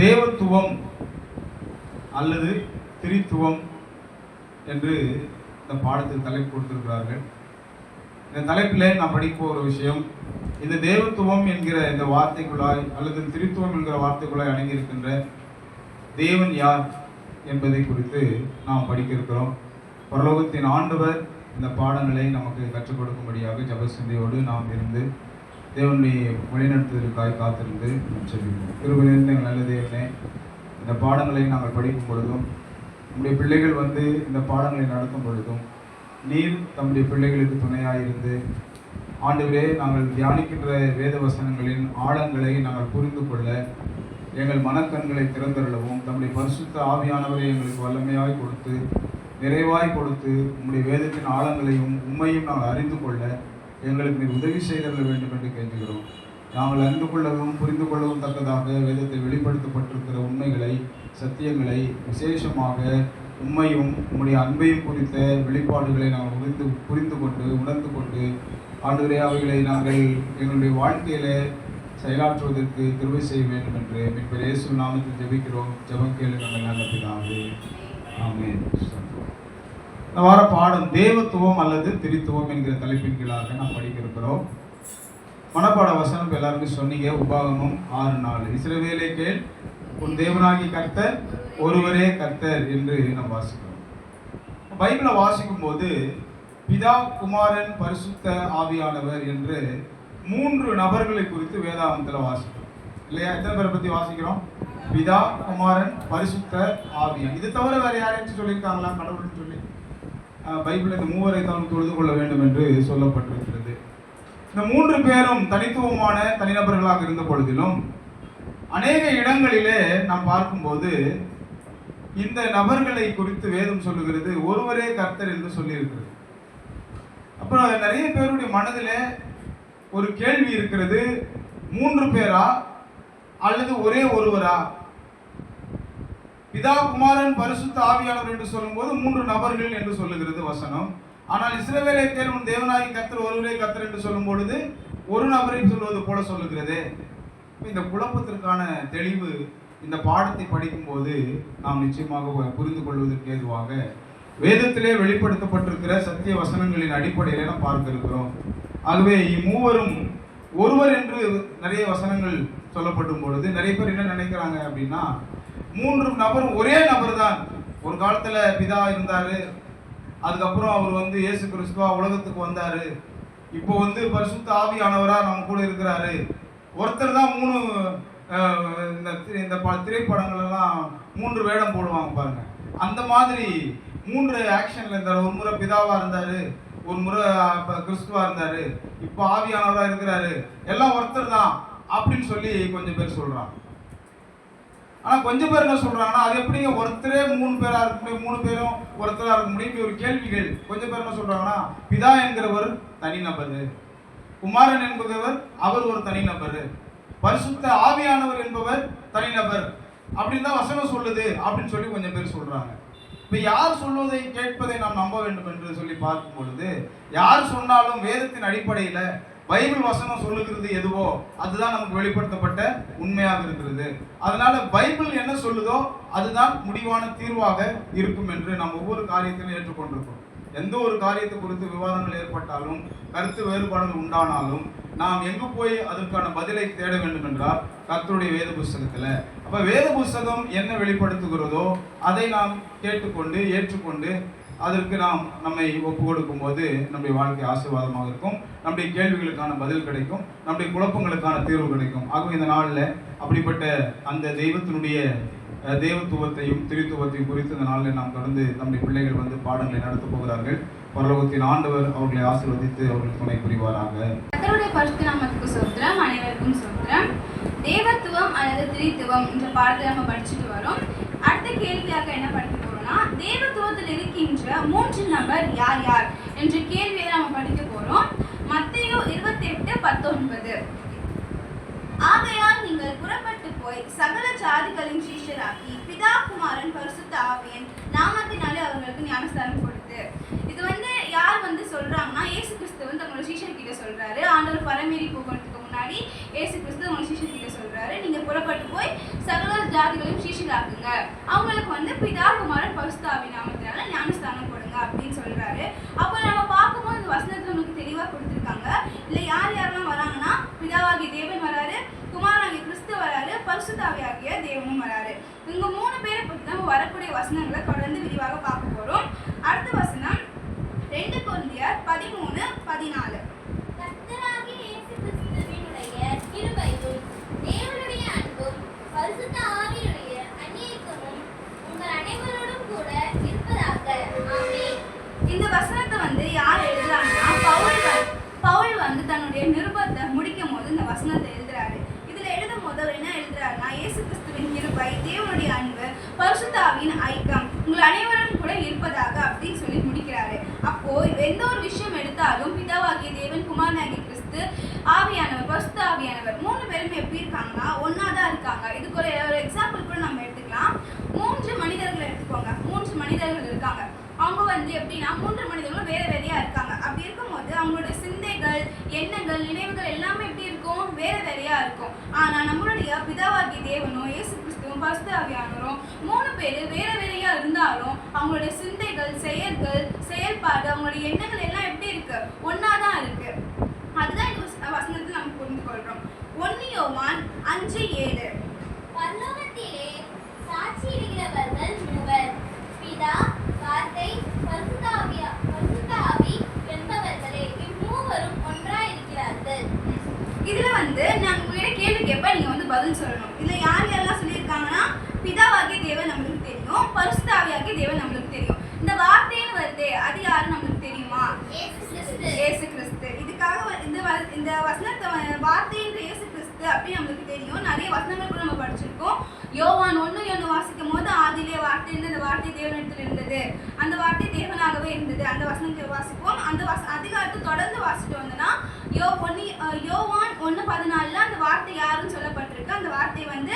தேவத்துவம் அல்லது திரித்துவம் என்று இந்த பாடத்தின் தலைப்பு கொடுத்திருக்கிறார்கள். இந்த தலைப்பில் நாம் படிக்க ஒரு விஷயம் இந்த தேவத்துவம் என்கிற இந்த வார்த்தைக்குள்ளாய் அல்லது திரித்துவம் என்கிற வார்த்தைக்குள்ளாய் அடங்கியிருக்கின்ற தேவன் யார் என்பதை குறித்து நாம் படிக்க இருக்கிறோம் பரலோகத்தின் ஆண்டவர் இந்த பாடங்களை நமக்கு கற்றுக் கொடுக்கும்படியாக ஜபசிந்தையோடு நாம் இருந்து தேவனுடைய வழிநடத்துவதற்காக காத்திருந்து நாம் திருவிழந்த எங்கள் நல்ல தேவனே இந்த பாடங்களை நாங்கள் படிக்கும் பொழுதும் நம்முடைய பிள்ளைகள் வந்து இந்த பாடங்களை நடத்தும் பொழுதும் நீர் தம்முடைய பிள்ளைகளுக்கு துணையாயிருந்து ஆண்டுகளே நாங்கள் தியானிக்கின்ற வேத வசனங்களின் ஆழங்களை நாங்கள் புரிந்து கொள்ள எங்கள் மனக்கண்களை திறந்தருளவும் தம்முடைய பரிசுத்த ஆவியானவரை எங்களுக்கு வல்லமையாய் கொடுத்து நிறைவாய் கொடுத்து உங்களுடைய வேதத்தின் ஆழங்களையும் உண்மையும் நாங்கள் அறிந்து கொள்ள எங்களுக்கு உதவி செய்தருள வேண்டும் என்று கேட்கிறோம் நாங்கள் அறிந்து கொள்ளவும் புரிந்து கொள்ளவும் தக்கதாக வேதத்தில் வெளிப்படுத்தப்பட்டிருக்கிற உண்மைகளை சத்தியங்களை விசேஷமாக உண்மையும் உம்முடைய அன்பையும் குறித்த வெளிப்பாடுகளை நாங்கள் புரிந்து புரிந்து கொண்டு உணர்ந்து கொண்டு ஆண்டுகளே அவைகளை நாங்கள் எங்களுடைய வாழ்க்கையில செயலாற்றுவதற்கு திருவை செய்ய வேண்டும் என்று இப்போ இயேசு நாமத்தில் ஜெபிக்கிறோம். ஜெபம் கேளு நாங்கள் நல்ல பிதாவே. ஆமே இந்த வார பாடம் தேவத்துவம் அல்லது திரித்துவம் என்கிற தலைப்பின் கீழாக நாம் படிக்க மனப்பாட வசனம் எல்லாருமே சொன்னீங்க. உபாகமும் ஆறு நாள் இஸ்ரவேலே கேள் உன் தேவனாகி கர்த்தர் ஒருவரே கர்த்தர் என்று நாம் வாசிக்கிறோம். பைபிளை வாசிக்கும் போது பிதா குமாரன் பரிசுத்த ஆவியானவர் என்று மூன்று நபர்களை குறித்து வேதாந்தத்தில் வாசிக்கிறோம். இல்லையா? எத்தனை பேரை பற்றி வாசிக்கிறோம்? பிதா குமாரன் பரிசுத்த ஆவியான். இது தவிர வேறு யாரையாச்சும் சொல்லியிருக்காங்களா? கடவுள்னு சொல்லி. பைபிள் இந்த மூவரை தான் தொழுது கொள்ள வேண்டும் என்று சொல்லப்பட்டிருக்கிறது. இந்த மூன்று பேரும் தனித்துவமான தனிநபர்களாக இருந்த பொழுதிலும் அநேக இடங்களிலே நாம் பார்க்கும்போது இந்த நபர்களை குறித்து வேதம் சொல்லுகிறது ஒருவரே கர்த்தர் என்று சொல்லியிருக்கிறது. அப்புறம் நிறைய பேருடைய மனதில் ஒரு கேள்வி இருக்கிறது மூன்று பேரா அல்லது ஒரே ஒருவரா? பிதா குமாரன் பரிசுத்த ஆவியாளர் என்று சொல்லும்போது மூன்று நபர்கள் என்று சொல்லுகிறது வசனம். ஆனால் இஸ்ரேவேலை தேர்வன் உன் தேவனாகி கர்த்தர் ஒருவரே கத்தர் என்று சொல்லும் பொழுது ஒரு நபரை சொல்வது போல சொல்லுகிறது. இந்த குழப்பத்திற்கான தெளிவு இந்த பாடத்தை படிக்கும்போது நாம் நிச்சயமாக புரிந்து கொள்வதற்கு ஏதுவாக வேதத்திலே வெளிப்படுத்தப்பட்டிருக்கிற சத்திய வசனங்களின் அடிப்படையில நாம் பார்த்திருக்கிறோம். ஆகவே இம்மூவரும் ஒருவர் என்று நிறைய வசனங்கள் சொல்லப்படும் பொழுது நிறைய பேர் என்ன நினைக்கிறாங்க அப்படின்னா மூன்று நபரும் ஒரே நபர் தான் ஒரு காலத்தில் பிதா இருந்தார். அதுக்கப்புறம் அவர் வந்து இயேசு கிறிஸ்துவா உலகத்துக்கு வந்தார். இப்போ வந்து பரிசுத்த ஆவியானவராக நம்ம கூட இருக்கிறாரு. ஒருத்தர் தான் மூணு இந்த இந்த ப- திரைப்படங்கள்லாம் மூன்று வேடம் போடுவாங்க பாருங்க. அந்த மாதிரி மூன்று ஆக்ஷனில் இருந்தார் ஒரு முறை பிதாவாக இருந்தார். ஒரு முறை இப்போ கிறிஸ்துவாக இருந்தார். இப்போ ஆவியானவராக இருக்கிறாரு. எல்லாம் ஒருத்தர் தான் அப்படின்னு சொல்லி கொஞ்சம் பேர் சொல்கிறான் ஆனால் கொஞ்சம் பேர் என்ன சொல்கிறாங்கன்னா அது எப்படிங்க? ஒருத்தரே மூணு பேராக இருக்க முடியும் மூணு பேரும் ஒருத்தராக இருக்க முடியும் ஒரு கேள்விகள். கொஞ்சம் பேர் என்ன சொல்கிறாங்கன்னா பிதா என்கிறவர் தனிநபர் குமாரன் என்பவர் அவர் ஒரு தனிநபர் பரிசுத்த ஆவியானவர் என்பவர் தனிநபர் அப்படின்னு தான் வசனம் சொல்லுது அப்படின்னு சொல்லி கொஞ்சம் பேர் சொல்கிறாங்க இப்போ யார் சொல்வதை கேட்பதை நாம் நம்ப வேண்டும் என்று சொல்லி பார்க்கும் பொழுது யார் சொன்னாலும் வேதத்தின் அடிப்படையில் பைபிள் வசனம் சொல்லுகிறது எதுவோ அதுதான் நமக்கு வெளிப்படுத்தப்பட்ட உண்மையாக இருக்கிறது. அதனால பைபிள் என்ன சொல்லுதோ அதுதான் முடிவான தீர்வாக இருக்கும் என்று நாம் ஒவ்வொரு காரியத்திலும் ஏற்றுக்கொண்டிருக்கிறோம். எந்த ஒரு காரியத்தை குறித்து விவாதங்கள் ஏற்பட்டாலும் கருத்து வேறுபாடுகள் உண்டானாலும் நாம் எங்கு போய் அதற்கான பதிலை தேட வேண்டும் என்றால் கர்த்தருடைய வேத புஸ்தகத்தில். அப்போ வேத புஸ்தகம் என்ன வெளிப்படுத்துகிறதோ அதை நாம் கேட்டுக்கொண்டு ஏற்றுக்கொண்டு அதற்கு நாம் நம்மை ஒப்பு கொடுக்கும் போது நம்முடைய வாழ்க்கை ஆசீர்வாதமாக இருக்கும். நம்முடைய கேள்விகளுக்கான பதில் கிடைக்கும். நம்முடைய குழப்பங்களுக்கான தீர்வு கிடைக்கும். ஆகவே இந்த நாளில் அப்படிப்பட்ட அந்த தெய்வத்தினுடைய தெய்வத்துவத்தையும் தேவத்துவத்தையும் திரித்துவத்தையும் குறித்து இந்த நாளில் நாம் தொடர்ந்து நம்முடைய பிள்ளைகள் வந்து பாடங்களை நடத்தப் போகிறார்கள். பரலோகத்தின் ஆண்டவர் அவர்களை ஆசீர்வதித்து அவர்களுக்கு துணை புரிவாராக. அனைவருக்கும் தேவத்துவம் அல்லது திரித்துவம் என்ற பாடத்தை நம்ம படிச்சுட்டு வரோம். அடுத்த கேள்வியாக என்ன படிக்க போறோம்னா தேவத்துவத்தில் இருக்கின்ற மூன்று நபர் யார் யார்? என்ற கேள்வியை நம்ம படிக்க போறோம். மத்தையோ இருபத்தி எட்டு பத்தொன்பது. ஆகையால் நீங்கள் புறப்பட்டு போய் சகல ஜாதிகளின் சீஷராக்கி பிதா குமாரன் பரிசுத்த ஆவியன் நாமத்தினாலே அவர்களுக்கு ஞானஸ்தானம் கொடுத்து. இது வந்து யார் வந்து சொல்றாங்கன்னா இயேசு கிறிஸ்து வந்து தங்களோட சீஷர் கிட்ட சொல்றாரு. ஆண்டவர் பரமேறி போகிறதுக்கு முன்னாடி இயேசு கிறிஸ்து அவங்க சீஷர் கிட்ட சொல்றாரு நீங்க புறப்பட்டு போய் சகல ஜாதி பரிசுத்தராக்குங்க அவங்களுக்கு வந்து பிதா குமாரன் பரிசுத்தாவி நாமத்தினால ஞானஸ்தானம் கொடுங்க அப்படின்னு சொல்றாரு. அப்போ நம்ம பார்க்கும்போது இந்த வசனத்துல நமக்கு தெளிவா கொடுத்துருக்காங்க. இல்ல யார் யாரெல்லாம் வராங்கன்னா பிதாவாகிய தேவன் வராரு குமாரனாகிய கிறிஸ்து வராரு பரிசுத்தாவியாகிய தேவனும் வராரு. இவங்க மூணு பேரை பற்றி நம்ம வரக்கூடிய வசனங்களை தொடர்ந்து விரிவாக பார்க்க போறோம். அடுத்த வசனம் ரெண்டு குழந்தையர் பதிமூணு பதினாலு கர்த்தராகிய இயேசு கிறிஸ்துவினுடைய கிருபையும் தேவனுடைய அன்பும் பரிசுத்த ஆவியினுடைய அந்நியக்கமும் உங்கள் அனைவரோடும் கூட இருப்பதாக. இந்த வசனத்தை வந்து யார் எழுதுறாங்கன்னா பவுல் வந்து- பவுல் வந்து தன்னுடைய நிருபத்தை முடிக்கும் போது இந்த வசனத்தை எழுதுறாரு. இதுல எழுதும் போது அவர் என்ன எழுதுறாருன்னா இயேசு கிறிஸ்துவின் கிருபை தேவனுடைய அன்பு பரிசுத்தாவின் ஐக்கம் உங்கள் அனைவரும் கூட இருப்பதாக அப்படின்னு சொல்லி முடிக்கிறாரு. அப்போ எந்த ஒரு விஷயம் எடுத்தாலும் பிதாவாகிய தேவன் குமாரனாகிய கிறிஸ்து ஆவியானவர் பரிசுத்த ஆவியானவர் மூணு பேருமே எப்படி இருக்காங்க? ஒன்றா தான் இருக்காங்க. இதுக்கு ஒரு ஒரு எக்ஸாம்பிள் கூட நம்ம எடுத்துக்கலாம். மூன்று மனிதர்கள் எடுத்துக்கோங்க. மூன்று மனிதர்கள் இருக்காங்க. அவங்க வந்து எப்படின்னா மூன்று மனிதர்களும் வேற வேறையா இருக்காங்க. அப்படி இருக்கும்போது அவங்களோட சிந்தைகள் எண்ணங்கள் நினைவுகள் எல்லாமே எப்படி இருக்கும்? வேற வேறையா இருக்கும். ஆனா நம்மளுடைய பிதாவாகி தேவனும் இயேசு கிறிஸ்துவும் பரிசுத்த மூணு பேர் வேற வேறையா இருந்தாலும் அவங்களுடைய சிந்தைகள் செயல்கள் செயல்பாடு அவங்களுடைய எண்ணங்கள் எல்லாம் எப்படி இருக்கு? ஒன்றா தான் இருக்கு. அதுதான் இந்த வச- வசனத்தை நம்ம புரிந்து கொள்றோம். ஒன்னியோவான் அஞ்சு ஏழு. பரலோகத்திலே சாட்சியிடுகிறவர்கள் மூவர். பிதா வார்த்தை பரிசுத்த ஆவியா பரிசுத்த ஆவி என்பவர்களே இம்மூவரும் ஒன்றாயிருக்கிறார்கள். இதுல வந்து நான் உங்ககிட்ட கேள்வி கேட்பேன் நீங்க வந்து பதில் சொல்லணும். இதுல யார் யாரெல்லாம் சொல்லியிருக்காங்கன்னா பிதாவாகிய தேவன் நம்மளுக்கு தெரியும் பரிசுத்தாவியாகிய தேவன் நம்மளுக்கு தெரியும். இந்த வார்த்தைன்னு வருதே அது யாரு நம்மளுக்கு தெரியுமா? இயேசு கிறிஸ்து. இதுக்காக இந்த இந்த வசனத்தை வ- இருக்குது அப்படின்னு அப்படி நம்மளுக்கு தெரியும். நிறைய வசனங்கள் கூட நம்ம படிச்சிருக்கோம். யோவான் ஒன்று ஒன்று வாசிக்கும் போது ஆதிலே வார்த்தை இருந்து அந்த வார்த்தை தேவனிடத்தில் இருந்தது. அந்த வார்த்தை தேவனாகவே இருந்தது. அந்த வசனத்தை வாசிப்போம். அந்த வச அதிகாரத்தை தொடர்ந்து வாசிட்டு வந்தோம்னா யோ ஒன்று யோவான் ஒன்று பதினாலில் அந்த வார்த்தை யாருன்னு சொல்லப்பட்டிருக்கு? அந்த வார்த்தை வந்து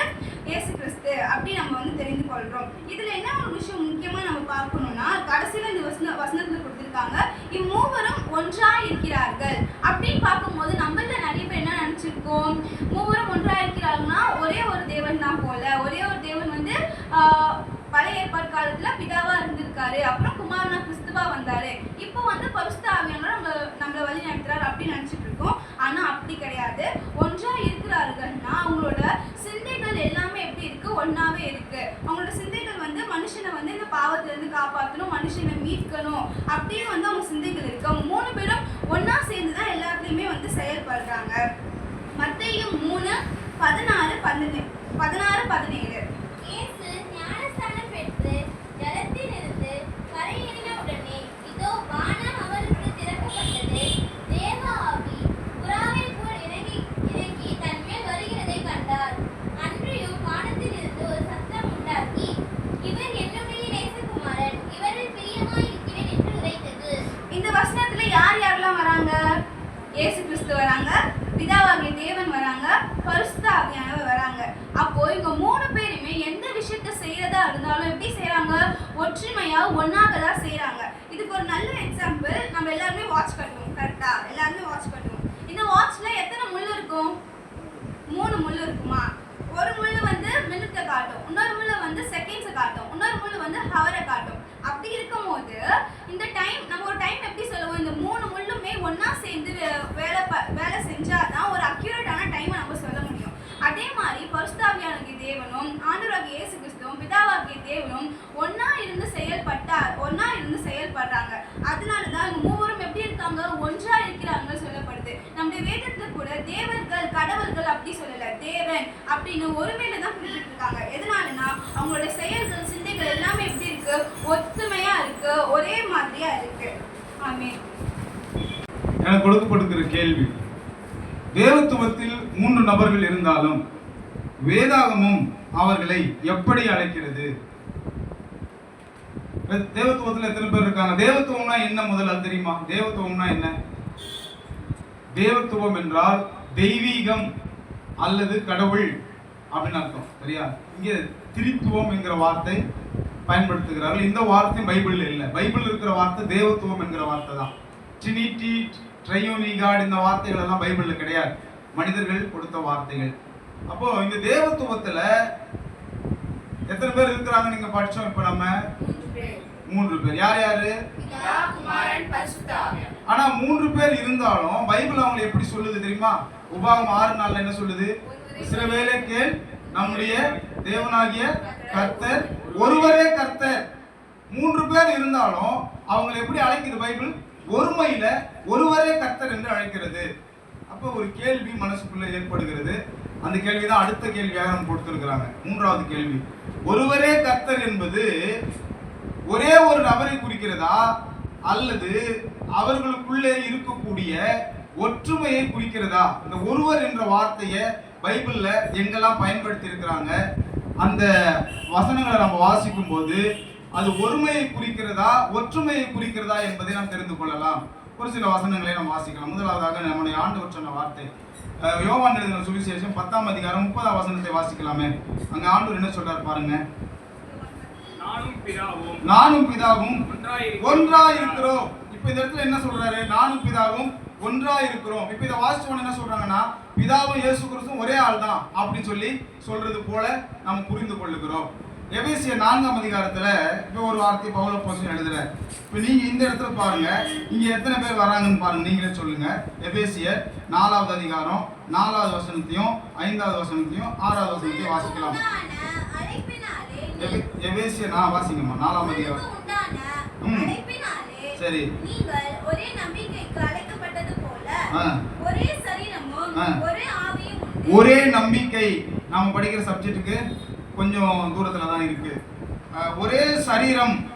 இயேசு கிறிஸ்து அப்படி நம்ம வந்து தெரிந்து கொள்கிறோம் இதில் என்ன ஒரு விஷயம் முக்கியமாக நம்ம பார்க்கணும்னா கடைசியில இந்த வசன வசனத்தில் கொடுத்துருக்காங்க இம்மூவரும் ஒன்றாக இருக்கிறார்கள் அப்படின்னு பார்க்கும்போது நம்மள நிறைய பேர் என்ன நினைச்சிருக்கோம் மூவரும் ஒன்றா இருக்கிறார்கள்னா ஒரே ஒரு தேவன் தான் போல ஒரே ஒரு தேவன் வந்து ஆஹ், பழைய ஏற்பாடு காலத்துல பிதாவா இருந்திருக்காரு அப்புறம் குமாரனா கிறிஸ்துவா வந்தாரு இப்போ வந்து பரிசுத்த ஆவியானவர் நம்ம நம்மள வழி நடத்துறாரு அப்படின்னு நினைச்சிட்டு இருக்கோம். ஆனா அப்படி கிடையாது. ஒன்றா இருக்கிறார்கள்னா அவங்களோட சிந்தைகள் எல்லாமே எப்படி இருக்கு? ஒன்றாவே இருக்கு. அவங்களோட சிந்தைகள் வந்து மனுஷனை வந்து இந்த பாவத்திலேருந்து காப்பாற்றணும் மனுஷனை மீட்கணும் அப்படின்னு வந்து அவங்க சிந்தைகள் இருக்கு அவங்க மூணு பேரும் ஒண்ணா சேர்ந்து தான் எல்லாத்துலயுமே வந்து செயல்படுறாங்க மத்தேயும் மூணு பதினாறு பதினேழு பதினாறு பதினேழு இயேசு ஞானஸ்நானம் பெற்று ஜலத்திலிருந்து கரையேறின உடனே இதோ வானம் அவருக்கு திறக்கப்பட்டது தேவ ஆவி புறாவைப் போல் இறங்கி இறங்கி தன் மேல் வருகிறதைக் கண்டார் அன்றியும் வானத்திலிருந்து ஒரு சத்தம் உண்டாகி இவர் என்னுடைய நேசகுமாரன் இவரில் பிரியமாயிருக்கிறேன் என்று உரைத்தது இந்த வசனத்துல யார் யாரெல்லாம் வராங்க இயேசு கிறிஸ்து வராங்க பிதாவாகிய தேவன் வராங்க பரிசுத்த ஆவியானவர் வராங்க அப்போ இவங்க மூணு பேருமே எந்த விஷயத்த செய்யறதா இருந்தாலும் எப்படி செய்றாங்க ஒற்றுமையா ஒன்னாக தான் செய்கிறாங்க இதுக்கு ஒரு நல்ல எக்ஸாம்பிள் நம்ம எல்லாருமே வாட்ச் கட்டுவோம் கரெக்டா எல்லாருமே வாட்ச் கட்டுவோம் இந்த வாட்ச்ல எத்தனை முள் இருக்கும்? மூணு முள் இருக்குமா? ஒரு முள் வந்து மினிட்டை காட்டும். இன்னொரு முள் வந்து செகண்ட்ஸை காட்டும். இன்னொரு முள் வந்து ஹவரை காட்டும். அப்படி இருக்கும்போது இந்த டைம் நம்ம ஒரு டைம் எப்படி சொல்லுவோம்? இந்த மூணு முள்ளுமே ஒன்றா சேர்ந்து வே- வேலை ப- வேலை செஞ்சாதான் ஒரு அக்யூரேட்டான டைமை நம்ம சொல்ல முடியும். அதே மாதிரி பரிசுத்தாவியானகிய தேவனும் ஆண்டவராகிய இயேசு கிறிஸ்துவும் பிதாவாகிய தேவனும் ஒன்றா இருந்து செயல்பட்டார் இருந்து செயல்படுறாங்க. அதனால தான் இவங்க மூவரும் எப்படி இருக்காங்க? ஒன்றா இருக்கிறாங்க சொல்லப்படுது. நம்முடைய வேதத்துல கூட தேவர்கள் கடவுள்கள் அப்படி சொல்லல. தேவன் அப்படின்னு ஒருமையில தான் குறிப்பிட்டிருக்காங்க எதனாலனா அவங்களோட செயல்கள் சிந்தைகள் எல்லாமே எப்படி இருக்கு? ஒத்துமையா இருக்கு. ஒரே மாதிரியா இருக்கு. ஆமே எனக்கு கொடுக்கப்படுகிற கேள்வி. தேவத்துவத்தில் மூன்று நபர்கள் இருந்தாலும் வேதாகமும் அவர்களை எப்படி அழைக்கிறது? தேவத்துவத்துல எத்தனை பேர் இருக்காங்க? தேவத்துவம்னா என்ன முதல்ல தெரியுமா? தேவத்துவம்னா என்ன? தேவத்துவம் என்றால் தெய்வீகம் அல்லது கடவுள் அப்படின்னு அர்த்தம். சரியா? இங்கே திரித்துவம் என்கிற வார்த்தை பயன்படுத்துகிறார்கள். இந்த வார்த்தை பைபிள்ல இல்லை. பைபிள் இருக்கிற வார்த்தை தேவத்துவம் என்கிற வார்த்தை தான். ட்ரினிட்டி ட்ரையோனிகாட் இந்த வார்த்தைகள் எல்லாம் பைபிள்ல கிடையாது. மனிதர்கள் கொடுத்த வார்த்தைகள். அப்போ இந்த தேவத்துவத்துல எத்தனை பேர் இருக்கிறாங்க நீங்க படிச்சோம் இப்ப நம்ம? மூன்று பேர். யார் யாரு? ஆனா மூன்று பேர் இருந்தாலும் பைபிள் அவங்களை எப்படி சொல்லுது தெரியுமா? உபாகம் ஆறு நாள்ல என்ன சொல்லுது? சில வேளை கேள் நம்முடைய தேவனாகிய கர்த்தர் ஒருவரே கர்த்தர். மூன்று பேர் இருந்தாலும் அவங்களை எப்படி அழைக்குது பைபிள்? ஒருமையில ஒருவரே கர்த்தர் என்று அழைக்கிறது. அப்போ ஒரு கேள்வி மனசுக்குள்ள ஏற்படுகிறது. அந்த கேள்வி தான் அடுத்த கேள்வியாக நம்ம கொடுத்திருக்கிறாங்க. மூன்றாவது கேள்வி. ஒருவரே கர்த்தர் என்பது ஒரே ஒரு நபரை குறிக்கிறதா? அல்லது அவர்களுக்குள்ளே இருக்கக்கூடிய ஒற்றுமையை குறிக்கிறதா? இந்த ஒருவர் என்ற வார்த்தையை பைபிளில் எங்கெல்லாம் பயன்படுத்தி இருக்கிறாங்க அந்த வசனங்களை நம்ம வாசிக்கும் போது அது ஒருமையை குறிக்கிறதா ஒற்றுமையை குறிக்கிறதா என்பதை நாம் தெரிந்து கொள்ளலாம். ஒரு சில வசனங்களை நாம் வாசிக்கலாம். முதலாவதாக நம்முடைய ஆண்டவர் சொன்ன வார்த்தை. அஹ், யோவான் எழுதின சுவிசேஷம் பத்தாம் அதிகாரம் முப்பதாம் வசனத்தை வாசிக்கலாமே. அங்கே ஆண்டவர் என்ன சொல்றார் பாருங்க? நானும் பிதாவும் நானும் பிதாவும் ஒன்றாயிருக்கிறோம். ஒன்றா இருக்கிறோம் இப்ப இந்த இடத்துல என்ன சொல்றாரு? நானும் பிதாவும் ஒன்றா இருக்கிறோம் இப்ப இதை வாசிச்சவன என்ன சொல்றாங்கன்னா பிதாவும் இயேசு கிறிஸ்துவும் ஒரே ஆள் தான் அப்படி சொல்லி சொல்றது போல நம்ம புரிந்து கொள்ளுகிறோம். எபேசிய நான்காம் அதிகாரத்துல இப்ப ஒரு வார்த்தை பவுல போசன் எழுதுற. இப்ப நீங்க இந்த இடத்துல பாருங்க. இங்க எத்தனை பேர் வராங்கன்னு பாருங்க. நீங்களே சொல்லுங்க. எபேசியர் நாலாவது அதிகாரம் நாலாவது வசனத்தையும் ஐந்தாவது வசனத்தையும் ஆறாவது வசனத்தையும் வாசிக்கலாம். உண்டான அழைப்பினாலே எபே- எபேசியர் நான் வாசிங்கம்மா நாலாம் அதிகாரம். ம். சரி. நீங்கள் ஒரே நம்பிக்கைக்கு அழைக்கப்பட்டது போல. ஒரே சரீரமும். ஒரே ஆவியும். ஒரே நம்பிக்கை. நாம படிக்கிற சப்ஜெக்ட்டுக்கு கொஞ்சம் தூரத்துல தான் இருக்கு. ஒரே சரீரம்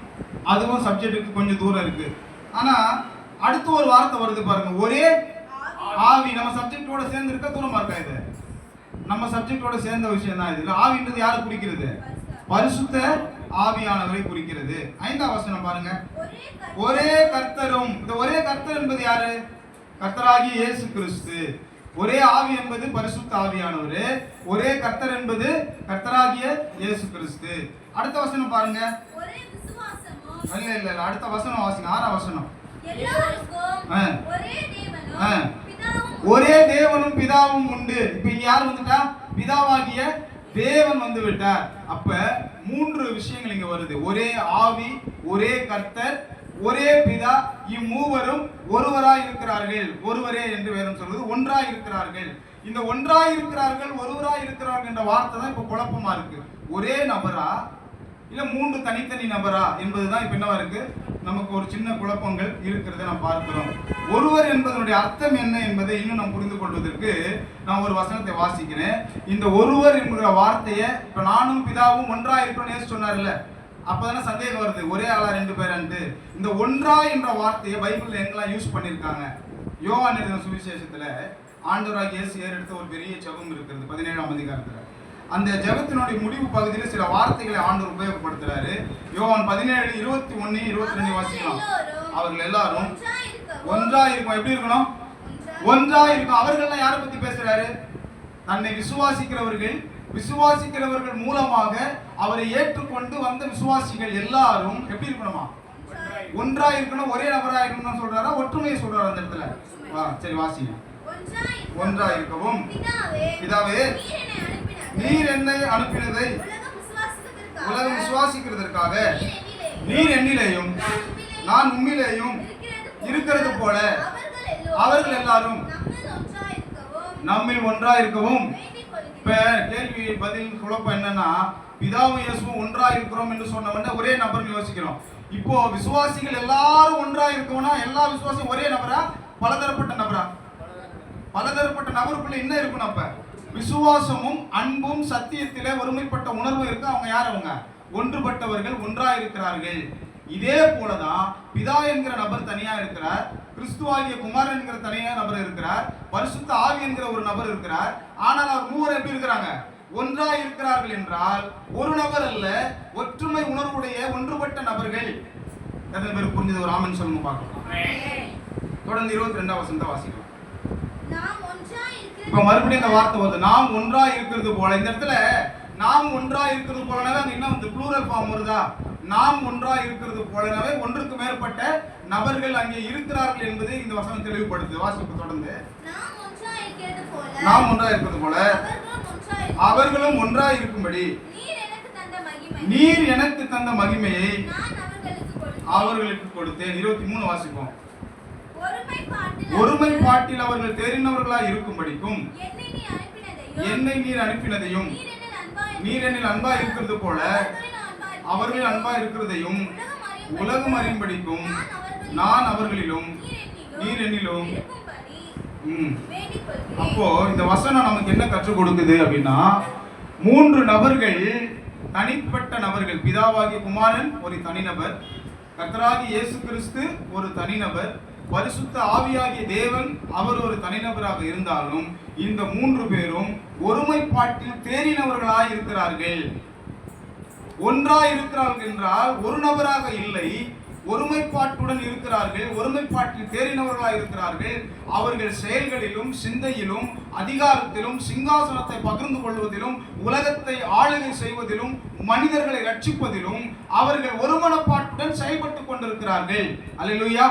அதுவும் சப்ஜெக்ட்டுக்கு கொஞ்சம் தூரம் இருக்கு. ஆனா அடுத்து ஒரு வார்த்தை வருது பாருங்க. ஒரே ஆவி. நம்ம சப்ஜெக்டோட சேர்ந்து இருக்க தூரமா இருக்கா இது? நம்ம சப்ஜெக்டோட சேர்ந்த விஷயம் தான் இது ஆவின்றது யாரை குறிக்கிறது? பரிசுத்த ஆவியானவரை குறிக்கிறது. ஐந்தாம் வசனம் பாருங்க. ஒரே கர்த்தரும் இந்த ஒரே கர்த்தர் என்பது யாரு? கர்த்தராகிய இயேசு கிறிஸ்து. ஒரே ஆவி என்பது பரிசுத்த ஆவியானவர். ஒரே கர்த்தர் என்பது கர்த்தராகிய இயேசு கிறிஸ்து. அடுத்த வசனம் பாருங்க. இல்ல இல்ல இல்ல. அடுத்த வசனம் வாசிங்க. ஆறாம் வசனம். ஆ. ஒரே தேவனும் ஆ. பிதாவும் ஒரே தேவனும் பிதாவும் உண்டு. இப்ப இங்க யார் வந்துட்டா? பிதாவாகிய தேவன் வந்து விட்டார். அப்ப மூன்று விஷயங்கள் இங்க வருது. ஒரே ஆவி ஒரே கர்த்தர் ஒரே பிதா இம்மூவரும் ஒருவராய் இருக்கிறார்கள். ஒருவரே என்று வேதம் சொல்வது ஒன்றாய் இருக்கிறார்கள். இந்த ஒன்றாய் இருக்கிறார்கள் ஒருவராய் இருக்கிறார்கள் என்ற வார்த்தை தான் இப்ப குழப்பமா இருக்கு. ஒரே நபரா இல்ல மூன்று தனித்தனி நபரா என்பதுதான் இப்ப என்னவா இருக்கு? நமக்கு ஒரு சின்ன குழப்பங்கள் இருக்கிறத நாம் பார்க்கிறோம். ஒருவர் என்பதனுடைய அர்த்தம் என்ன என்பதை இன்னும் நாம் புரிந்து கொள்வதற்கு நான் ஒரு வசனத்தை வாசிக்கிறேன். இந்த ஒருவர் என்கிற வார்த்தையை இப்ப நானும் பிதாவும் ஒன்றா இருக்கணும்னு சொன்னார்ல அப்பதானே சந்தேகம் வருது. ஒரே ஆளா ரெண்டு பேரான்ட்டு. இந்த ஒன்றா என்ற வார்த்தையை பைபிள்ல எங்கெல்லாம் யூஸ் பண்ணியிருக்காங்க யோவான் எழுதின சுவிசேஷத்துல ஆண்டவராக இயேசு ஏறெடுத்த ஒரு பெரிய சவம் இருக்கிறது பதினேழாம் அதிகாரத்துல. அந்த ஜெபத்தினுடைய முடிவு பகுதியில் சில வார்த்தைகளை ஆண்டவர் உபயோகப்படுத்துறாரு. யோவான் பதினேழு இருபத்தி ஒன்னு இருபத்தி ரெண்டு வாசிக்கலாம். அவர்கள் எல்லாரும் ஒன்றா இருக்கும் எப்படி இருக்கணும்? ஒன்றா இருக்கும் அவர்கள்லாம் யாரை பத்தி பேசுறாரு? தன்னை விசுவாசிக்கிறவர்கள். விசுவாசிக்கிறவர்கள் மூலமாக அவரை ஏற்றுக்கொண்டு வந்த விசுவாசிகள் எல்லாரும் எப்படி இருக்கணுமா? ஒன்றா இருக்கணும். ஒரே நபரா இருக்கணும்னு சொல்றாரா? ஒற்றுமையை சொல்றாரு அந்த இடத்துல? வா சரி வாசிங்க. ஒன்றா இருக்கவும். பிதாவே, நீர் என்னை அனுப்பினதை உலகம் விசுவாசிக்கிறதற்காக. நீர் என்னிலேயும் நான் உண்மையிலேயும் இருக்கிறது போல அவர்கள் எல்லாரும் நம்மில் ஒன்றா இருக்கவும் இப்போ இப்ப கேள்வி பதில் குழப்பம் என்னன்னா பிதாவும் இயேசுவும் ஒன்றா இருக்கிறோம் என்று சொன்ன ஒரே நபர் யோசிக்கிறோம். இப்போ விசுவாசிகள் எல்லாரும் ஒன்றா இருக்கோம்னா எல்லா விசுவாசியும் ஒரே நபரா? பலதரப்பட்ட நபரா? பலதரப்பட்ட நபருக்குள்ள என்ன இருக்கணும் அப்ப. விசுவாசமும் அன்பும் சத்தியத்திலே ஒருமைப்பட்ட உணர்வும் இருக்கு. அவங்க யார் அவங்க? ஒன்றுபட்டவர்கள் ஒன்றா இருக்கிறார்கள் இதே போலதான் பிதா என்கிற நபர் தனியா இருக்கிறார். கிறிஸ்துவாகிய குமாரன் என்கிற தனியா நபர் இருக்கிறார். பரிசுத்த ஆவி என்கிற ஒரு நபர் இருக்கிறார். ஆனால் அவர் மூவர் எப்படி இருக்கிறாங்க? ஒன்றா இருக்கிறார்கள் என்றால் ஒரு நபர் அல்ல ஒற்றுமை உணர்வுடைய ஒன்றுபட்ட நபர்கள். எத்தனை பேர் புரிஞ்சது? ஒரு ஆமன் சொல்லுங்க பார்க்கலாம். தொடர்ந்து இருபத்தி ரெண்டாம் வசனத்தை வாசிக்கலாம். இப்ப மறுபடியும் இந்த வார்த்தை வருது. நாம் ஒன்றா இருக்கிறது போல. இந்த இடத்துல நாம் ஒன்றா இருக்கிறது போலனாவே அங்க என்ன வந்து ப்ளூரல் ஃபார்ம் வருதா? நாம் ஒன்றா இருக்கிறது போலனாவே ஒன்றுக்கு மேற்பட்ட நபர்கள் அங்கே இருக்கிறார்கள் என்பதை இந்த வசனம் தெளிவுபடுத்துது. வாசிப்பு தொடர்ந்து. நாம் ஒன்றா இருக்கிறது போல. அவர்களும் ஒன்றா இருக்கும்படி. நீர் எனக்கு தந்த மகிமையை அவர்களுக்கு கொடுத்தேன். இருபத்தி மூணு வாசிப்போம். ஒருமைப்பாட்டில் ஒருமைப்பாட்டில் அவர்கள் தெரிந்தவர்களாய் இருக்கும்படிக்கும் என்னை நீர் அனுப்பினதையும் நீர் என்னில் அன்பா இருக்கிறது போல அவர்கள் அன்பா இருக்கிறதையும் உலகம் அறியும்படிக்கும் நான் அவர்களிலும் நீர் என்னிலும். அப்போ இந்த வசனம் நமக்கு என்ன கற்றுக் கொடுக்குது அப்படின்னா மூன்று நபர்கள் தனிப்பட்ட நபர்கள் பிதாவாகிய குமாரன் ஒரு தனிநபர் கர்த்தராகிய இயேசு கிறிஸ்து ஒரு தனிநபர் பரிசுத்த ஆவியாகிய தேவன் அவர் ஒரு தனிநபராக இருந்தாலும் இந்த மூன்று பேரும் ஒருமைப்பாட்டில் தேறினவர்களாய் இருக்கிறார்கள். ஒன்றாய் இருக்கிறார்கள் என்றால் ஒரு நபராக இல்லை ஒருமைப்பாட்டுடன் இருக்கிறார்கள் ஒருமைப்பாட்டில் தேறினவர்களாக இருக்கிறார்கள். அவர்கள் செயல்களிலும் சிந்தையிலும் அதிகாரத்திலும் சிங்காசனத்தை பகிர்ந்து கொள்வதிலும் உலகத்தை ஆளுகை செய்வதிலும் மனிதர்களை ரட்சிப்பதிலும் அவர்கள் ஒருமனப்பாட்டுடன் செயல்பட்டு கொண்டிருக்கிறார்கள். அல்லேலூயா.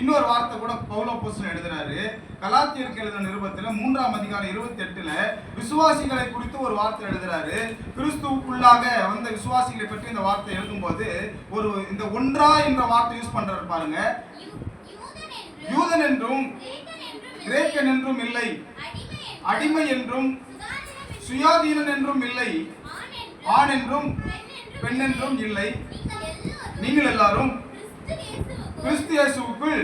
இன்னொரு வார்த்தை கூட பவுல போஸ்டன் எழுதுறாரு. கலாத்தியருக்கு எழுதின நிருபத்தில் மூன்றாம் அதிகாரம் இருபத்தி எட்டுல விசுவாசிகளை குறித்து ஒரு வார்த்தை எழுதுறாரு. கிறிஸ்துவுக்குள்ளாக வந்த விசுவாசிகளை பற்றி இந்த வார்த்தை எழுதும்போது ஒரு இந்த ஒன்றா என்ற வார்த்தை யூஸ் பண்றாரு பாருங்க. யூதன் என்றும் கிரேக்கன் என்றும் இல்லை. அடிமை என்றும் சுயாதீனன் என்றும் இல்லை. ஆண் என்றும் பெண் என்றும் இல்லை. நீங்கள் நீங்கள் எல்லாரும் கிறிஸ்து இயேசுக்குள்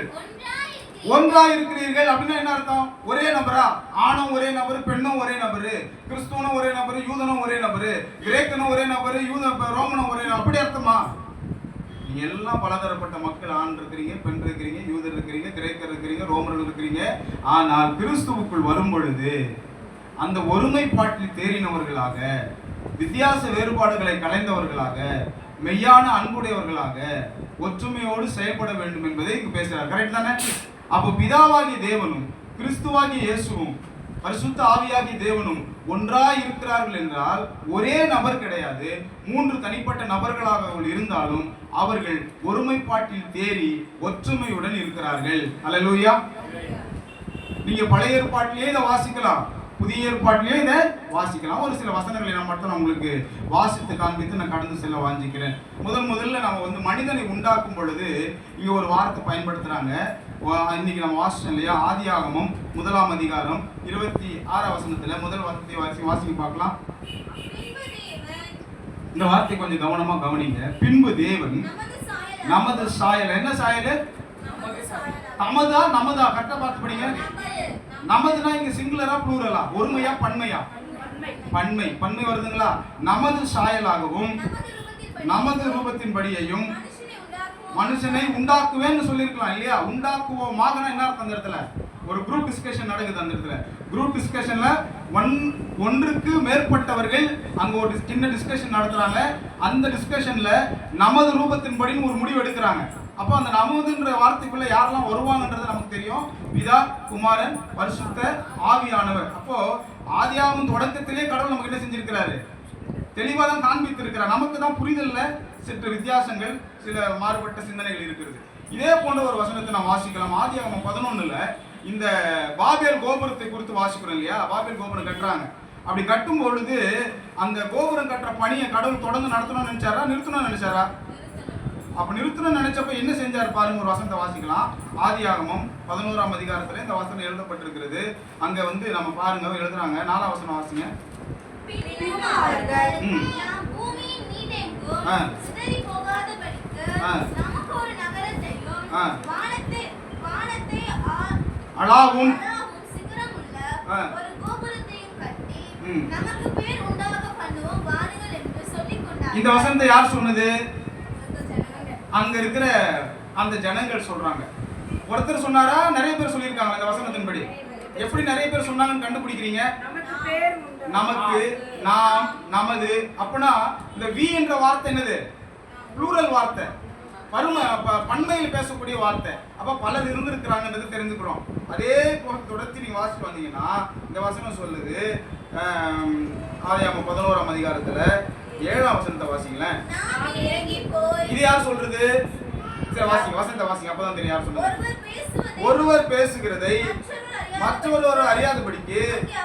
ஒன்றா இருக்கிறீர்கள் அப்படின்னா என்ன அர்த்தம்? ஒரே நபரா? ஆணும் ஒரே நபரு பெண்ணும் ஒரே நபரு கிறிஸ்துவனும் ஒரே நபரு யூதனும் ஒரே நபரு கிரேக்கனும் ஒரே நபரு யூத ரோமனும் ஒரே நபரு. அப்படி அர்த்தமா? நீங்க எல்லாம் பலதரப்பட்ட மக்கள் ஆண் இருக்கிறீங்க பெண் இருக்கிறீங்க யூதர் இருக்கிறீங்க கிரேக்கர் இருக்கிறீங்க ரோமர்கள் இருக்கிறீங்க. ஆனால் கிறிஸ்துவுக்குள் வரும் பொழுது அந்த ஒருமைப்பாட்டில் தேறினவர்களாக வித்தியாச வேறுபாடுகளை கலைந்தவர்களாக மெய்யான அன்புடையவர்களாக ஒற்றுமையோடு செயல்பட வேண்டும் என்பதை இங்கு பேசுகிறார். கரெக்ட் தானே? அப்போ பிதாவாகிய தேவனும் கிறிஸ்துவாகிய இயேசுவும் பரிசுத்த ஆவியாகிய தேவனும் ஒன்றாய் இருக்கிறார்கள் என்றால் ஒரே நபர் கிடையாது. மூன்று தனிப்பட்ட நபர்களாக அவர்கள் இருந்தாலும் அவர்கள் ஒருமைப்பாட்டில் தேறி ஒற்றுமையுடன் இருக்கிறார்கள். அல்லேலூயா நீங்க பழைய ஏற்பாட்டிலேயே இதை வாசிக்கலாம். புதிய ஏற்பாட்டிலேயே இதை வாசிக்கலாம். ஒரு சில வசனங்களை நான் மட்டும் நான் உங்களுக்கு வாசித்து காண்பித்து நான் கடந்து செல்ல வாஞ்சிக்கிறேன். முதல் முதல்ல நம்ம வந்து மனிதனை உண்டாக்கும் பொழுது இங்க ஒரு வார்த்தை பயன்படுத்துறாங்க. வா- இன்னைக்கு நம்ம வாசிச்சோம் இல்லையா? ஆதியாகமம் முதலாம் அதிகாரம் இருபத்தி ஆறாம் வசனத்துல முதல் வார்த்தையை வாசி வாசிக்க பார்க்கலாம். இந்த வார்த்தை கொஞ்சம் கவனமா கவனிங்க. பின்பு தேவன் நமது சாயல் என்ன சாயல்? நமது நமதா கரெக்டா பார்த்து படிங்க. நமதுனா இங்க சிங்குலரா ப்ளூரலா ஒருமையா பன்மையா? பன்மை. பன்மை வருதுங்களா? நமது சாயலாகவும் நமது ரூபத்தின் படியையும் ரூபத்தின்படியையும் மனுஷனை மனுஷனை உண்டாக்குவேன்னு சொல்லியிருக்கலாம் இல்லையா? உண்டாக்குவோமாக என்ன அர்த்தம் அந்த இடத்துல? ஒரு குரூப் டிஸ்கஷன் நடக்குது அந்த இடத்துல. குரூப் டிஸ்கஷன்ல ஒன் ஒன்றுக்கு மேற்பட்டவர்கள் அங்க ஒரு சின்ன டிஸ்கஷன் நடத்துறாங்க. அந்த டிஸ்கஷன்ல நமது ரூபத்தின்படின்னு ஒரு முடிவு எடுக்கிறாங்க. அப்போ அந்த நமதுன்ற வார்த்தைக்குள்ள யாரெல்லாம் வருவாங்கன்றது நமக்கு தெரியும். பிதா குமாரன் பரிசுத்த ஆவியானவர். அப்போ ஆதியாவும் தொடக்கத்திலே கடவுள் நமக்கு என்ன செஞ்சிருக்கிறாரு? தெளிவாக தான் காண்பித்திருக்கிறார். நமக்கு தான் புரிதல்ல சற்று வித்தியாசங்கள் சில மாறுபட்ட சிந்தனைகள் இருக்கிறது. இதே போன்ற ஒரு வசனத்தை நாம் வாசிக்கலாம். ஆதியாகமம் பதினொன்னுல இந்த பாபேல் கோபுரத்தை குறித்து வாசிக்கிறோம் இல்லையா? பாபேல் கோபுரம் கட்டுறாங்க. அப்படி கட்டும் பொழுது அந்த கோபுரம் கட்டுற பணியை கடவுள் தொடர்ந்து நடத்தணும்னு நினைச்சாரா நிறுத்தணும்னு நினைச்சாரா? அப்ப நிறுத்தணும்னு நினைச்சப்ப என்ன செஞ்சார் பாருங்க ஒரு வசனத்தை வாசிக்கலாம் ஆதியாகமம் பதினோராம் அதிகாரத்துல இந்த வசனம் எழுதப்பட்டிருக்கிறது அங்க வந்து நம்ம பாருங்க எழுதுறாங்க நாலாம் வசனம் வாசிங்க பின்னும் அவர்கள் ம். நாம் பூமியின் மீதெங்கும் ஆ. சிதறிப் போகாதபடிக்கு ஆ. நமக்கு ஒரு நகரத்தையும் ஆ. வானத்தை வானத்தை ஆ- அளாவும் அளாவும் சிகரமுள்ள ஆ. ஒரு கோபுரத்தையும் கட்டி ம். நமக்கு பேர் உண்டாக பண்ணுவோம் வாருங்கள் என்று சொல்லிக் கொண்டார்கள். இந்த வசனத்தை யார் சொன்னது. அங்க இருக்கிற அந்த ஜனங்கள் சொல்றாங்க. ஒருத்தர் சொன்னாரா? நிறைய பேர் சொல்லியிருக்காங்க இந்த வசனத்தின்படி. எப்படி நிறைய பேர் சொன்னாங்கன்னு கண்டுபிடிக்கிறீங்க? நமக்கு நாம் நமது அப்பனா இந்த வி என்ற வார்த்தை என்னது? ப்ளூரல் வார்த்தை. பரும ப- பன்மையில் பேசக்கூடிய வார்த்தை. அப்ப பலர் இருந்திருக்கிறாங்கன்றது தெரிஞ்சுக்கிறோம். அதே தொடர்ச்சி நீங்க வாசிட்டு வந்தீங்கன்னா இந்த வசனம் சொல்லுது ஆதியாகமம் பதினோராம் அதிகாரத்துல ஏழாம் வசனத்தை வாசிங்களேன். இது யார் சொல்றது? சரி வாசிங்க வசனத்தை வாசிங்க. அப்பதான் தெரியும் யார் சொன்னது ஒருவர் பேசுகிறதை மற்றொருவர் அறியாதபடி மற்றொருவர் அறியாதபடிக்கு அங்கே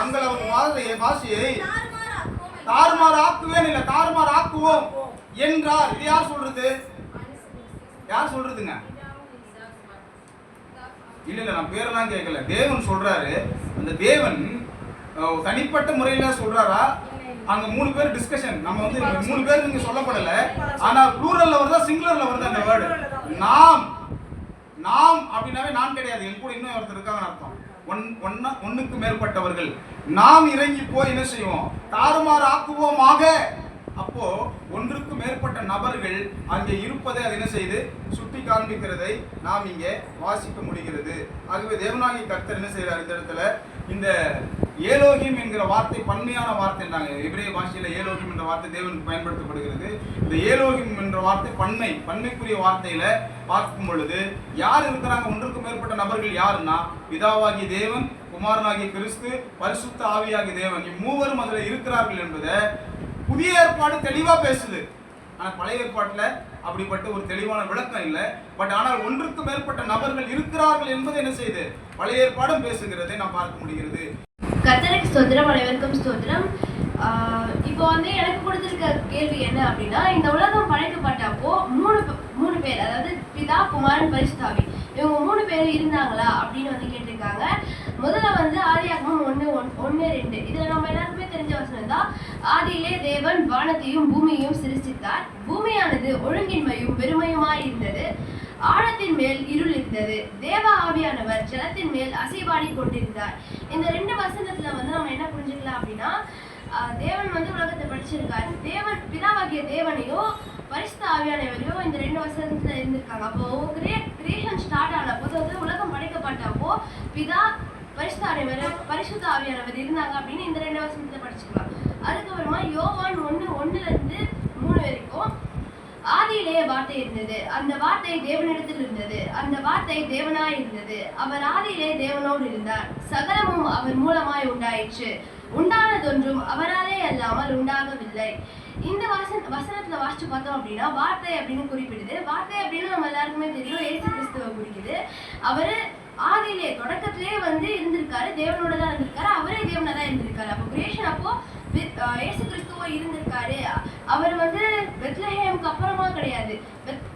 அங்கள் அவர் வாதையை பாஷையை தாறுமாறு ஆக்குவேன் இல்ல தாறுமாறு ஆக்குவோம் என்றார். இது யார் சொல்றது? யார் சொல்றதுங்க? இல்ல இல்ல நான் பேரெல்லாம் கேட்கல. தேவன் சொல்றாரு. அந்த தேவன் தனிப்பட்ட முறையில சொல்றாரா? அங்க மூணு பேர் டிஸ்கஷன் நம்ம வந்து மூணு பேர் நீங்க சொல்லப்படல. ஆனா ப்ளூரல்ல வருதா சிங்குலர்ல வருதா அந்த வேர்டு நாம். நாம் அப்படின்னாவே நான் கிடையாது. என் கூட இன்னும் ஒருத்தர் இருக்காங்க அர்த்தம். ஒன் ஒன்னா ஒன்னுக்கு மேற்பட்டவர்கள். நாம் இறங்கி போய் என்ன செய்வோம்? தாறுமாறு ஆக்குவோமாக. அப்போ ஒன்றுக்கு மேற்பட்ட நபர்கள் அங்கே இருப்பதை அது என்ன செய்து? சுட்டி காண்பிக்கிறதை நாம் இங்கே வாசிக்க முடிகிறது. ஆகவே தேவநாயகி கர்த்தர் என்ன செய்கிறார் இந்த இடத்துல? இந்த ஏலோகிம் என்கிற வார்த்தை பன்மையான வார்த்தை நாங்க எபிரேய பாஷையில ஏலோகிம் என்ற வார்த்தை தேவனுக்கு பயன்படுத்தப்படுகிறது. இந்த ஏலோகிம் என்ற வார்த்தை பன்மை பன்மைக்குரிய வார்த்தையில பார்க்கும் பொழுது யார் இருக்கிறாங்க? ஒன்றுக்கு மேற்பட்ட நபர்கள் யாருன்னா? பிதாவாகிய தேவன் குமாரனாகிய கிறிஸ்து பரிசுத்த ஆவியாகிய தேவன். இம்மூவரும் அதுல இருக்கிறார்கள் என்பதை புதிய ஏற்பாடு தெளிவா பேசுது. ஆனா பழைய ஏற்பாட்டுல அப்படிப்பட்ட ஒரு தெளிவான விளக்கம் இல்லை. பட் ஆனால் ஒன்றுக்கு மேற்பட்ட நபர்கள் இருக்கிறார்கள் என்பது என்ன செய்யுது பழைய ஏற்பாடும் பேசுகிறதை நாம் பார்க்க முடிகிறது. கர்த்தருக்கு ஸ்தோத்திரம் அனைவருக்கும் ஸ்தோத்திரம். ஆஹ் இப்போ வந்து எனக்கு கொடுத்துருக்க கேள்வி என்ன அப்படின்னா இந்த உலகம் படைக்கப்பட்டப்போ மூணு மூணு பேர் அதாவது பிதா குமாரன் பரிசுத்தாவி இவங்க மூணு பேர் இருந்தாங்களா அப்படின்னு வந்து கேட்டிருக்காங்க. முதல்ல வந்து ஆதியாகமம் ஒன்று ஒன் ஒன்று ரெண்டு. இதில் நம்ம எல்லாருக்குமே தெரிஞ்ச வசனம் தான் ஆதியிலே தேவன் வானத்தையும் பூமியையும் சிருஷ்டித்தார். பூமியானது ஒழுங்கின்மையும் வெறுமையுமாய் இருந்தது ஆழத்தின் மேல் இருள் இருந்தது தேவ ஆவியானவர் ஜலத்தின் மேல் அசைவாடி கொண்டிருந்தார். இந்த ரெண்டு வசனத்துல வந்து நம்ம என்ன புரிஞ்சுக்கலாம் அப்படின்னா தேவன் வந்து உலகத்தை படிச்சிருக்காரு. தேவன் பிதாவாகிய தேவனையும் பரிசுத்த ஆவியானவரையும் இந்த ரெண்டு வசனத்துல இருந்திருக்காங்க. அப்போ கிரியேஷன் ஸ்டார்ட் ஆன போது வந்து உலகம் படைக்கப்பட்டப்போ பிதா பரிசுத்த ஆவியானவர் பரிசுத்த ஆவியானவர் இருந்தாங்க அப்படின்னு இந்த ரெண்டு வசனத்துல படிச்சுக்கலாம். அதுக்கப்புறமா யோவான் ஒன்று ஒன்றுலேருந்து இருந்து மூணு வரைக்கும் ஆதியிலேயே வார்த்தை இருந்தது. அந்த வார்த்தை தேவனிடத்தில் இருந்தது. அந்த வார்த்தை தேவனாய் இருந்தது. அவர் ஆதியிலே தேவனோடு இருந்தார். சகலமும் அவர் மூலமாய் உண்டாயிற்று. உண்டானதொன்றும் அவராலே அல்லாமல் உண்டாகவில்லை. இந்த வசன வசனத்துல வாசிச்சு பார்த்தோம் அப்படின்னா வார்த்தை அப்படின்னு குறிப்பிடுது. வார்த்தை அப்படின்னு நம்ம எல்லாருக்குமே தெரியும். ஏசு கிறிஸ்துவ குறிக்குது. அவரு ஆதியிலே தொடக்கத்திலே வந்து இருந்திருக்காரு. தேவனோட தான் இருந்திருக்காரு. அவரே தேவனா தான் இருந்திருக்காரு. அப்போ கிரியேஷன் அப்போ இயேசு கிறிஸ்துவ இருந்திருக்காரு. அவர் வந்து வெத்லஹேமுக்கு அப்புறமா கிடையாது. பெத்-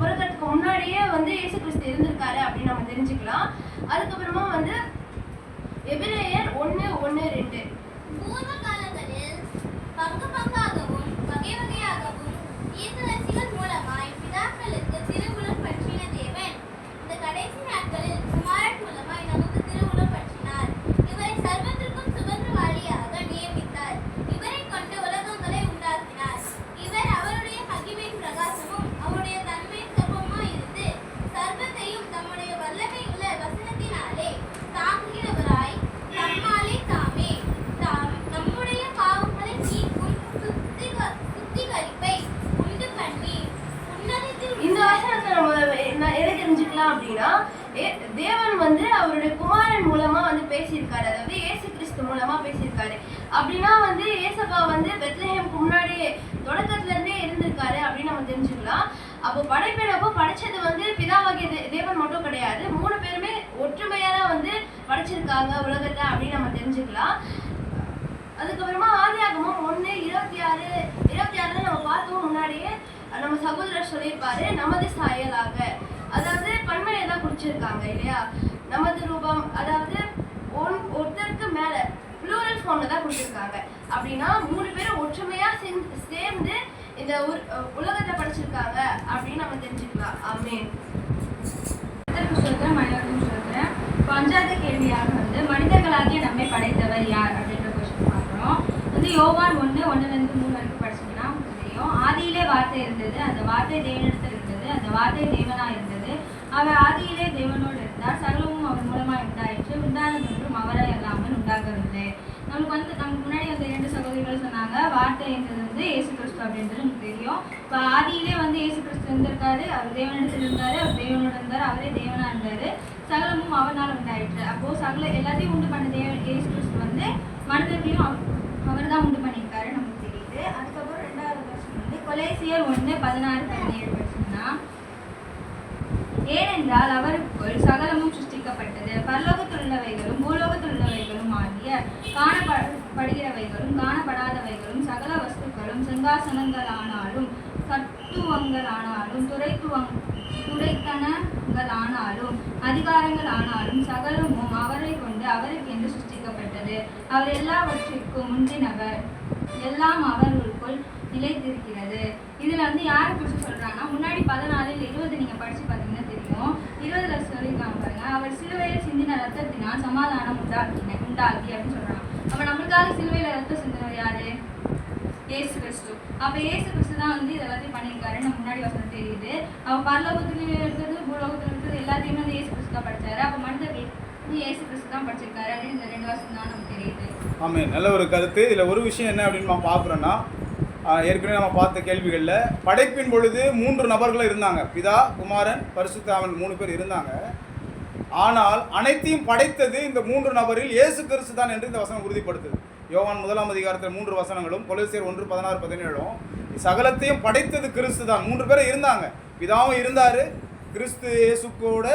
பிறக்கிறதுக்கு முன்னாடியே வந்து இயேசு கிறிஸ்து இருந்திருக்காரு அப்படின்னு நம்ம தெரிஞ்சுக்கலாம். அதுக்கப்புறமா வந்து எபிரேயர் ஒன்று ஒன்று ரெண்டு. பூர்வ காலங்களில் பங்கு பங்காகவும் வகை வகையாகவும் தீர்க்கதரிசிகள் மூலமாய் பிதாக்களுக்கு திருவுளம் பற்றின தேவன். இந்த கடைசி நாட்களில் குமாரன் மூலமாய் நமக்கு திருவுளம் பற்றினார் இவரை சர்வத்திற்கும் சுதந்திரவாளியாக நியமித்தார் இவரை கொண்டு உலகங்களை உண்டாக்கினார் இவர் அவருடைய மகிமையின் பிரகாசமும் அவருடைய தன்மையின் சர்வமாய் இருந்து சர்வத்தையும் தம்முடைய வல்லமை உள்ள வசனத்தினாலே தாங்குகிறவராய் தம்மாலே தாமே தாம் நம்முடைய பாவங்களை நீக்கும் சுத்திக- சுத்திகரிப்பை உண்டு பண்ணி உன்னதத்தில் இந்த வசனத்தை நம்ம என்ன- எதை தெரிஞ்சுக்கலாம் அப்படின்னா ஏ- தேவன் வந்து அவருடைய குமாரன் மூலமா வந்து பேசியிருக்காரு அதாவது இயேசு கிறிஸ்து மூலமா பேசியிருக்காரு அப்படின்னா வந்து ஏசப்பா வந்து பெத்லஹேமுக்கு முன்னாடி தொடக்கத்துல இருந்தே இருந்திருக்காரு அப்படின்னு நம்ம தெரிஞ்சுக்கலாம் அப்போ படைப்பினப்போ படைச்சது வந்து பிதாவாகிய தே- தேவன் மட்டும் கிடையாது மூணு பேருமே ஒற்றுமையா தான் வந்து படைச்சிருக்காங்க உலகத்தை அப்படின்னு நம்ம தெரிஞ்சுக்கலாம் அதுக்கப்புறமா ஆதியாகமம் ஒன்று இருபத்தி ஆறு இருபத்தி ஆறுல நம்ம பார்த்தோம் முன்னாடியே நம்ம இருப்பாரு நமது சாயலாக. அதாவது பன்மையை தான் குறிச்சிருக்காங்க இல்லையா? நமது ரூபம் அதாவது ஒன் ஒருத்தருக்கு மேல ப்ளூரல் ஃபார்ம்ல தான் கொடுத்துருக்காங்க அப்படின்னா மூணு பேரும் ஒற்றுமையா சேர்ந்து சேர்ந்து இந்த உர்- உலகத்தை படிச்சிருக்காங்க அப்படின்னு நம்ம தெரிஞ்சுக்கலாம். ஆமென். கர்த்தருக்கு சொல்கிறேன் மனிதனுக்கும் சொல்றேன். இப்போ அஞ்சாவது கேள்வியாக வந்து மனிதர்களாகிய நம்மை படைத்தவர் யார் அப்படின்ற கொஸ்டின் பார்க்குறோம். வந்து யோவான் ஒன்று ஒன்றுலேருந்து மூணு வரைக்கும் படிச்சீங்கன்னா உங்களுக்கு தெரியும் ஆதியிலே வார்த்தை இருந்தது அந்த வார்த்தை தேவனிடத்தில் இருந்தது அந்த வார்த்தை தேவனா இருந்தது. அவர் ஆதியிலே தேவனோடு இருந்தார். சகலமும் அவர் மூலமாக உண்டாயிற்று. உண்டானதொன்றும் அவரை அல்லாமல் உண்டாகவில்லை. நமக்கு வந்து நமக்கு முன்னாடி வந்து இரண்டு சகோதரிகள் சொன்னாங்க வார்த்தை என்றது வந்து இயேசு கிறிஸ்து அப்படின்றது நமக்கு தெரியும். இப்போ ஆதியிலே வந்து இயேசு கிறிஸ்து இருந்திருக்காரு அவர் தேவனிடத்தில் இருந்தாரு அவர் தேவனோடு இருந்தார் அவரே தேவனா இருந்தாரு. சகலமும் அவனால் உண்டாயிற்று. அப்போ சகல எல்லாத்தையும் உண்டு பண்ண தேவன் இயேசு கிறிஸ்து வந்து மனிதர்களையும் அவர் தான் உண்டு பண்ணியிருக்காரு நமக்கு தெரியுது அதுக்கப்புறம் ரெண்டாவது வருஷம் வந்து கொலேசியர் ஒன்று பதினாறு பதினேழு படிச்சோம்னா ஏனென்றால் அவருக்குள் சகலமும் சிருஷ்டிக்கப்பட்டது. பரலோகத்தில் உள்ளவைகளும் பூலோகத்தில் உள்ளவைகளும் ஆகிய காணப்படுகிறவைகளும் காணப்படாதவைகளும் சகல வஸ்துக்களும் சிங்காசனங்களானாலும் கட்டுவங்களானாலும் துறைத்துவங் துரைத்தனங்களானாலும் அதிகாரங்களானாலும் சகலமும் அவரை கொண்டு அவருக்கு என்று சிருஷ்டிக்கப்பட்டது. அவர் எல்லாவற்றிற்கும் முந்தினவர். எல்லாம் அவர்களுக்குள் நிலைத்திருக்கிறது. இதுல வந்து யாரை குறித்து சொல்கிறாங்கன்னா முன்னாடி பதினாலில் இருபது நீங்க படிச்சு பார்த்தீங்கன்னா தெரியும். இருபதுல சொல்லியிருக்காங்க பாருங்க அவர் சிலுவையில் சிந்தின ரத்தத்தினால் சமாதானம் உண்டாக்கின உண்டாகி அப்படின்னு சொல்றாங்க. அப்போ நம்மளுக்காக சிலுவையில ரத்தம் சிந்தினவர் யாரு? ஏசு கிறிஸ்து. அப்ப ஏசு கிறிஸ்து தான் வந்து இது எல்லாத்தையும் பண்ணியிருக்காரு. நம்ம முன்னாடி வசனம் தெரியுது. அவ பரலோகத்துல இருக்கிறது பூலோகத்துல இருக்கிறது எல்லாத்தையுமே வந்து ஏசு கிறிஸ்து தான் படிச்சாரு. அப்போ மனிதர்கள் ஏசு கிறிஸ்து தான் படிச்சிருக்காரு. அப்படின்னு இந்த ரெண்டு வருஷம் தான் நமக்கு தெரியுது. ஆமாம் நல்ல ஒரு கருத்து. இதில் ஒரு விஷயம் என்ன அப்படின்னு நம்ம பார்க்குறோன்னா ஏற்கனவே நம்ம பார்த்த கேள்விகளில் படைப்பின் பொழுது மூன்று நபர்கள் இருந்தாங்க. பிதா குமாரன் பரிசுத்தாமன் மூணு பேர் இருந்தாங்க. ஆனால் அனைத்தையும் படைத்தது இந்த மூன்று நபரில் இயேசு கிறிஸ்து தான் என்று இந்த வசனம் உறுதிப்படுத்துது. யோவான் முதலாம் அதிகாரத்தில் மூன்று வசனங்களும் கொலைசியர் ஒன்று பதினாறு பதினேழும் சகலத்தையும் படைத்தது கிறிஸ்து தான். மூன்று பேரும் இருந்தாங்க. பிதாவும் இருந்தார். கிறிஸ்து இயேசுக்கோட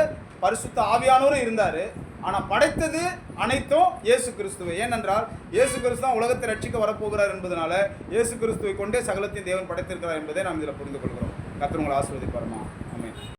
பரிசுத்த ஆவியானவரும் இருந்தார். ஆனால் படைத்தது அனைத்தும் இயேசு கிறிஸ்துவை. ஏனென்றால் இயேசு கிறிஸ்து தான் உலகத்தை ரட்சிக்க வரப்போகிறார் என்பதனால இயேசு கிறிஸ்துவை கொண்டே சகலத்தையும் தேவன் படைத்திருக்கிறார் என்பதை நாம் இதில் புரிந்து கொள்கிறோம் கத்திரங்களை ஆசிர்வதிப்பாருமா?